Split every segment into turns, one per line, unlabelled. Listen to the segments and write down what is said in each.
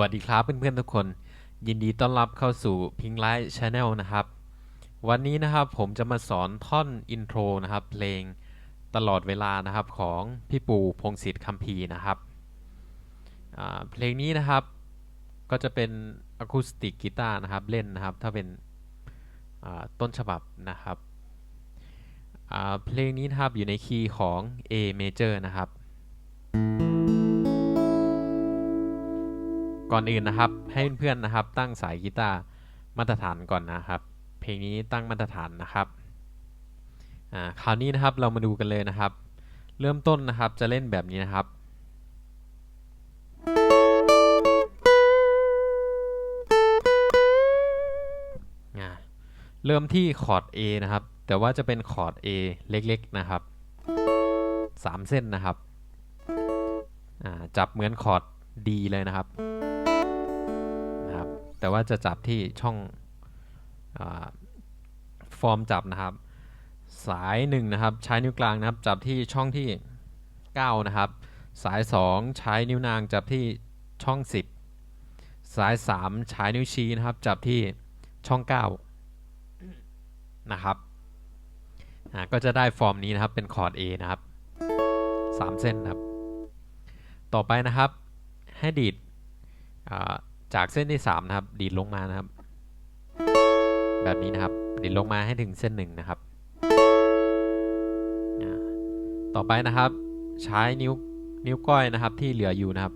วัสดีครับเพื่อนๆทุกคน ยินดีต้อนรับเข้าสู่พิงไลท์ชาแนลนะครับ วันนี้นะครับผมจะมาสอนท่อนอินโทรนะครับเพลงตลอดเวลานะครับของพี่ปูพงศิษฐ์คัมภีร์นะครับเพลงนี้นะครับก็จะเป็นอะคูสติกกีตาร์นะครับเล่นนะครับถ้าเป็นต้นฉบับนะครับเพลงนี้นะครับอยู่ในคีย์ของ A major นะครับ ก่อนอื่นนะครับ ให้เพื่อนๆนะครับ ตั้งสายกีตาร์มาตรฐานก่อนนะครับ เพลงนี้ตั้งมาตรฐานนะครับอ่าคราวนี้นะครับเรามาดูกันเลยนะครับ เริ่มต้นนะครับจะเล่นแบบนี้นะครับเริ่มที่คอร์ด A นะครับ แต่ว่าจะเป็นคอร์ด A เล็กๆนะครับสามเส้นนะครับ จับเหมือนคอร์ด D เลยนะครับ แต่ว่าจะจับที่ช่องอฟอร์มจับนะครับ สาย1นะครับใช้นิ้วกลางนะครับ จับที่ช่องที่ 9 นะครับ สาย 2 ใช้นิ้วนางจับที่ช่อง 10 สาย 3 ใช้นิ้วชี้นะครับ จับที่ช่อง 9 นะครับก็จะได้ฟอร์มนี้นะครับเป็นคอร์ด A นะครับ 3 เส้นนะครับ ต่อไปนะครับให้ดีดอ่า จากเส้นที่ 3 นะครับ ดีดลงมานะครับ แบบนี้นะครับ ดีดลงมาให้ถึงเส้นหนึ่งนะครับ ต่อไปนะครับ ใช้นิ้วนิ้วก้อยนะครับที่เหลืออยู่นะครับ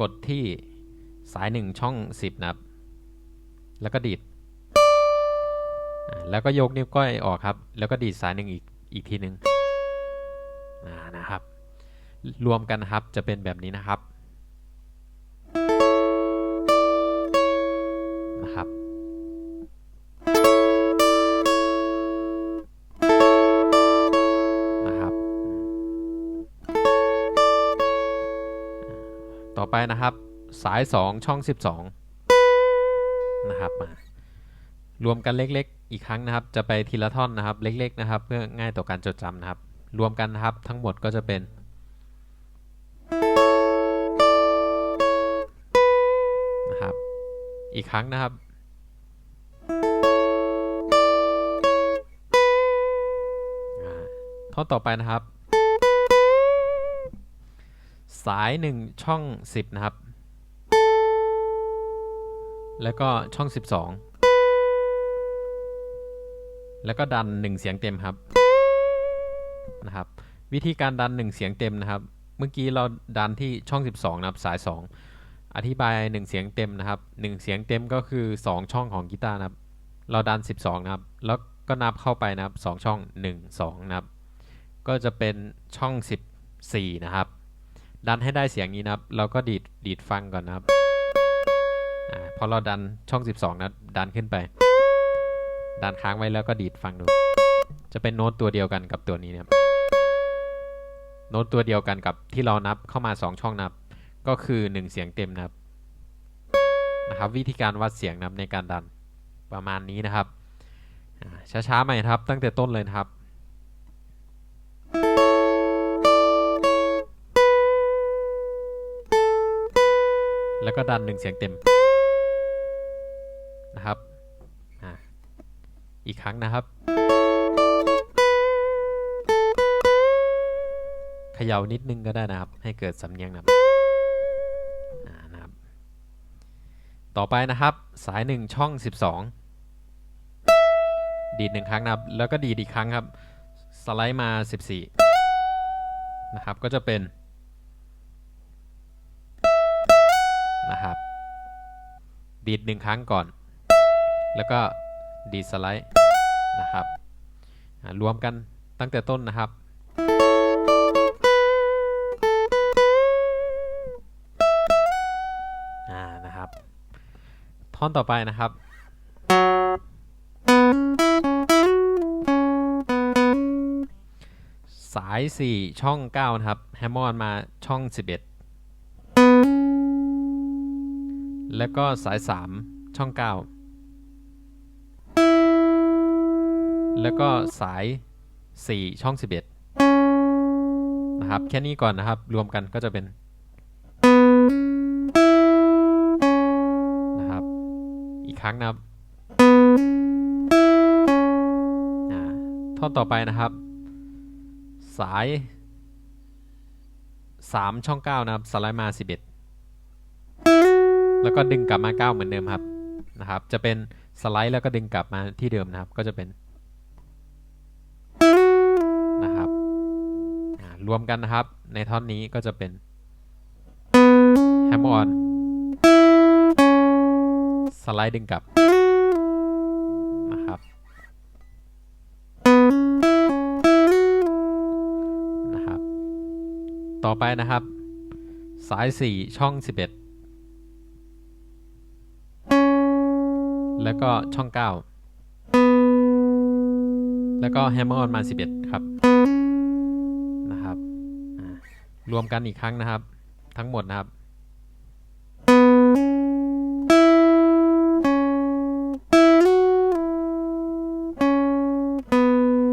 กดที่สาย 1 ช่อง 10 นะครับ แล้วก็ดีด แล้วก็ยกนิ้วก้อยออกครับ แล้วก็ดีดสายหนึ่งอีกอีกทีหนึ่งนะครับ รวมกันนะครับจะเป็นแบบนี้นะครับ ต่อไปนะครับสาย 2 ช่อง 12 นะครับมารวมกันเล็กๆ อีกครั้งนะครับ จะไปทีละท่อนนะครับเล็กๆนะครับ เพื่อง่ายต่อการจดจำนะครับ รวมกันนะครับทั้งหมดก็จะเป็นนะครับอีกครั้งนะครับท่อนต่อไปนะครับ สาย 1 ช่อง 10 นะครับ แล้วก็ช่อง 12 แล้วก็ดัน 1 เสียงเต็มครับนะครับ วิธีการดัน 1 เสียงเต็มนะครับ เมื่อกี้เราดันที่ช่อง 12 นะครับสาย 2 อธิบาย 1 เสียงเต็มนะครับ 1 เสียงเต็มก็คือ 2 ช่องของกีตาร์นะครับ เราดัน 12 นะครับ แล้วก็นับเข้าไปนะครับ 2 ช่อง 1 2 นะครับ ก็จะเป็นช่อง 14 นะครับ ดันให้ได้เสียงนี้นะครับ เราก็ดีดดีดฟังก่อนนะครับอพอเราดันช่อง 12 นะดันขึ้นไป ดันค้างไว้แล้วก็ดีดฟังดู จะเป็นโน้ตตัวเดียวกันกับตัวนี้นะครับโน้ตตัวเดียวกันกับที่เรานับเข้ามา 2 ช่องนับ ก็คือ 1 เสียงเต็มนะครับนะครับ วิธีการวัดเสียงนับในการดันประมาณนี้นะครับช้าๆใหม่ครับ ตั้งแต่ต้นเลยครับ แล้วก็ดันหนึ่งเสียงเต็มนะครับ อีกครั้งนะครับ เขย่านิดนึงก็ได้นะครับ ให้เกิดสำเนียงนะครับอ่านะครับ ต่อไปนะครับ สายหนึ่งช่อง 12 ดีดหนึ่งครั้งนะครับ แล้วก็ดีดอีกครั้งครับ สไลด์มา 14 นะครับ ก็จะเป็น นะครับ ดีดหนึ่งครั้งก่อน แล้วก็ดีดสไลด์นะครับรวมกันตั้งแต่ต้นนะครับอ่านะครับ ท่อนต่อไปนะครับสาย 4 ช่อง 9 นะครับ แฮมมอนมาช่อง 11 แล้วก็สาย 3 ช่อง 9 แล้วก็สาย 4 ช่อง 11 นะครับ แค่นี้ก่อนนะครับ รวมกันก็จะเป็นนะครับ อีกครั้งนะครับท่อนต่อไปนะครับ สาย 3 ช่อง 9 นะครับ สไลด์มา 11 แล้วก็ดึงกลับมา 9 เหมือนเดิมครับนะครับ จะเป็นสไลด์แล้วก็ดึงกลับมาที่เดิมนะครับ ก็จะเป็นนะครับรวมกันนะครับ ในท่อนนี้ก็จะเป็นแฮมออนสไลด์ดึงกลับนะครับนะครับ ต่อไปนะครับ สาย 4 ช่อง 11 แล้วก็ช่อง 9 แล้วก็แฮมเมอร์ออนมา 11 ครับ นะครับ รวมกันอีกครั้งนะครับ ทั้งหมดนะครับ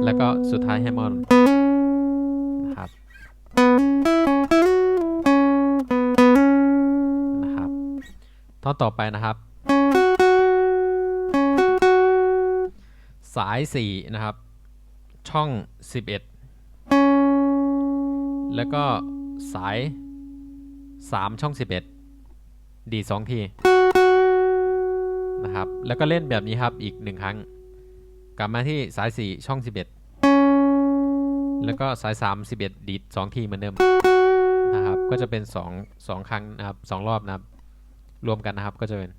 แล้วก็สุดท้ายแฮมเมอร์นะครับ นะครับท่อนต่อไปนะครับ สาย 4 นะครับ ช่อง 11 แล้วก็สาย 3 ช่อง 11 ดีด2ทีนะครับ แล้วก็เล่นแบบนี้ครับอีก 1 ครั้ง กลับมาที่สาย 4 ช่อง 11 แล้วก็สาย 3 11 ดีด2ทีเหมือนเดิมนะครับ ก็จะเป็น 2 2 ครั้งนะครับ 2 รอบนะครับ รวมกันนะครับก็จะเป็น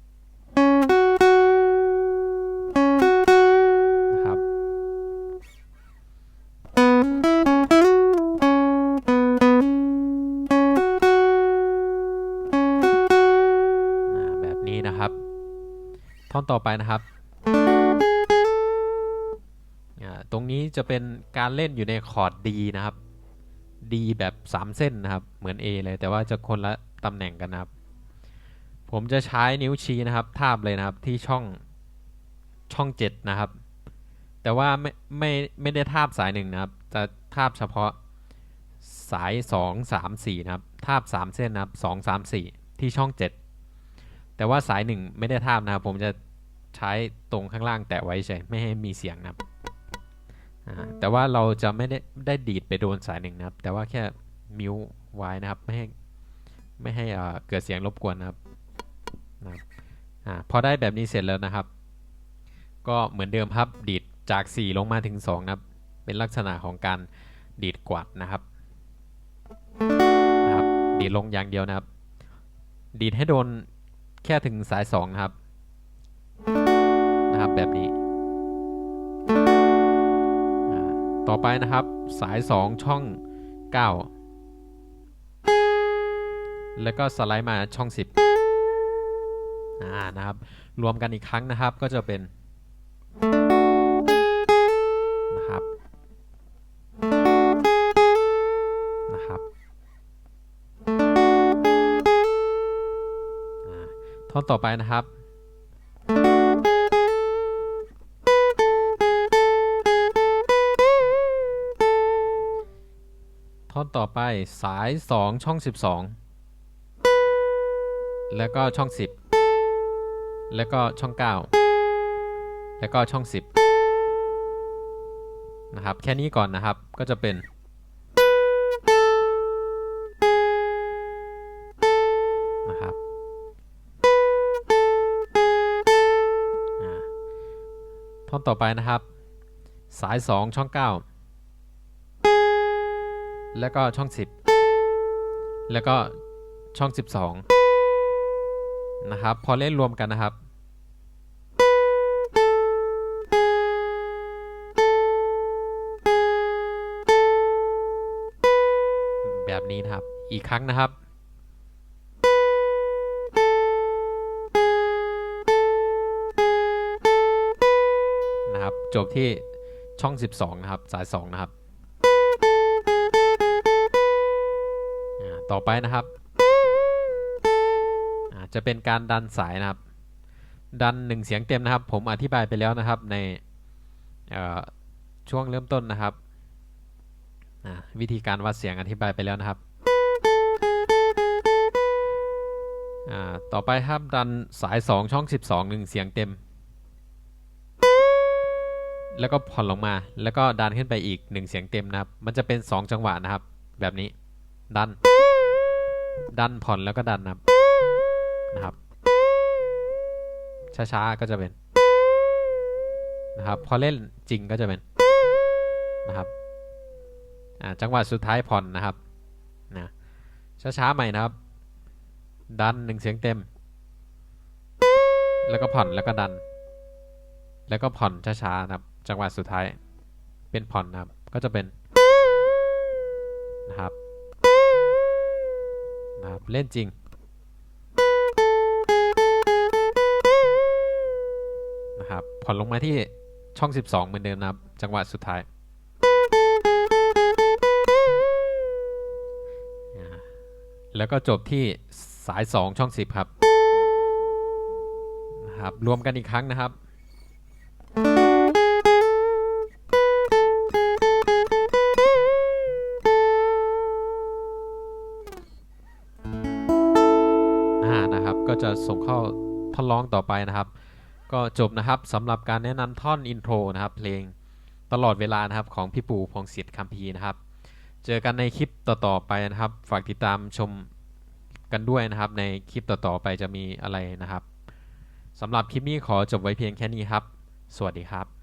ต่อไปนะครับอ่าตรงนี้จะเป็นการเล่นอยู่ในคอร์ด D นะครับ D แบบ 3 เส้นนะครับ เหมือน A เลยแต่ว่าจะคนละตำแหน่งกันนะครับ ผมจะใช้นิ้วชี้นะครับทาบเลยนะครับที่ช่องช่อง 7 นะครับ แต่ว่าไม่ไม่ไม่ได้ทาบสายหนึ่งนะครับ จะทาบเฉพาะสาย 2 3 4 นะครับ ทาบ 3 เส้นนะครับ 2 3 4 ที่ช่อง 7 แต่ว่าสาย 1 ไม่ได้ทาบนะครับ ผมจะ ใช้ตรงข้างล่างแตะไว้เฉยไม่ให้มีเสียงนะครับอ่าแต่ว่าเราจะไม่ได้ได้ดีดไปโดนสายหนึ่งนะครับ แต่ว่าแค่มิวไว้นะครับ ไม่ให้ไม่ให้อ่าเกิดเสียงรบกวนนะครับนะครับอ่าพอได้แบบนี้เสร็จแล้วนะครับ ก็เหมือนเดิมครับดีดจาก 4 ลงมาถึง 2 นะครับ เป็นลักษณะของการดีดกวาดนะครับนะครับ ดีดลงอย่างเดียวนะครับ ดีดให้โดนแค่ถึงสาย 2 นะครับนะครับ แบบนี้ ต่อไปนะครับสาย 2 ช่อง 9 แล้วก็สไลด์มาช่อง 10อ่านะครับ รวมกันอีกครั้งนะครับก็จะเป็นนะครับนะครับท่อนต่อไปนะครับ ท่อนต่อไปสาย 2 ช่อง 12 แล้วก็ช่อง 10 แล้วก็ช่อง 9 แล้วก็ช่อง 10 นะครับ แค่นี้ก่อนนะครับก็จะเป็น นะครับท่อนต่อไปนะครับ สาย 2 ช่อง 9 แล้วก็ช่อง 10 แล้วก็ช่อง 12 นะครับ พอเล่นรวมกันนะครับ แบบนี้นะครับ อีกครั้งนะครับนะครับ จบที่ช่อง 12 นะครับ สาย 2 นะครับ ต่อไปนะครับอาจะเป็นการดันสายนะครับ ดันหนึ่งเสียงเต็มนะครับ ผมอธิบายไปแล้วนะครับในช่วงเริ่มต้นนะครับ วิธีการวัดเสียงอธิบายไปแล้วนะครับ ต่อไปครับดันสาย 2 ช่อง 12หนึ่งเสียงเต็ม แล้วก็ผ่อนลงมา แล้วก็ดันขึ้นไปอีก 1 เสียงเต็มนะครับ มันจะเป็น 2 จังหวะนะครับ แบบนี้ดัน ดันผ่อนแล้วก็ดันนะครับนะครับ ช้าๆก็จะเป็นนะครับพอเล่นจริงก็จะเป็นนะครับจังหวะสุดท้ายผ่อนนะครับนะช้าๆใหม่นะครับ ดันหนึ่งเสียงเต็ม แล้วก็ผ่อนแล้วก็ดัน แล้วก็ผ่อนช้าๆนะครับ จังหวะสุดท้ายเป็นผ่อนนะครับก็จะเป็นนะครับ นะครับเล่นจริงนะครับผ่อนลงมาที่ช่อง 12 เหมือนเดิมนะครับ จังหวะสุดท้าย แล้วก็จบที่สาย 2 ช่อง 10 ครับนะครับ รวมกันอีกครั้งนะครับ ก็จะส่งเข้าท่อนร้องต่อไปนะครับ ก็จบนะครับสำหรับการแนะนำท่อนอินโทรนะครับ เพลงตลอดเวลานะครับของพี่ปู่พงศิษฐ์คัมภีนะครับ เจอกันในคลิปต่อๆไปนะครับ ฝากติดตามชมกันด้วยนะครับ ในคลิปต่อๆไปจะมีอะไรนะครับสำหรับคลิปนี้ขอจบไว้เพียงแค่นี้ครับ สวัสดีครับ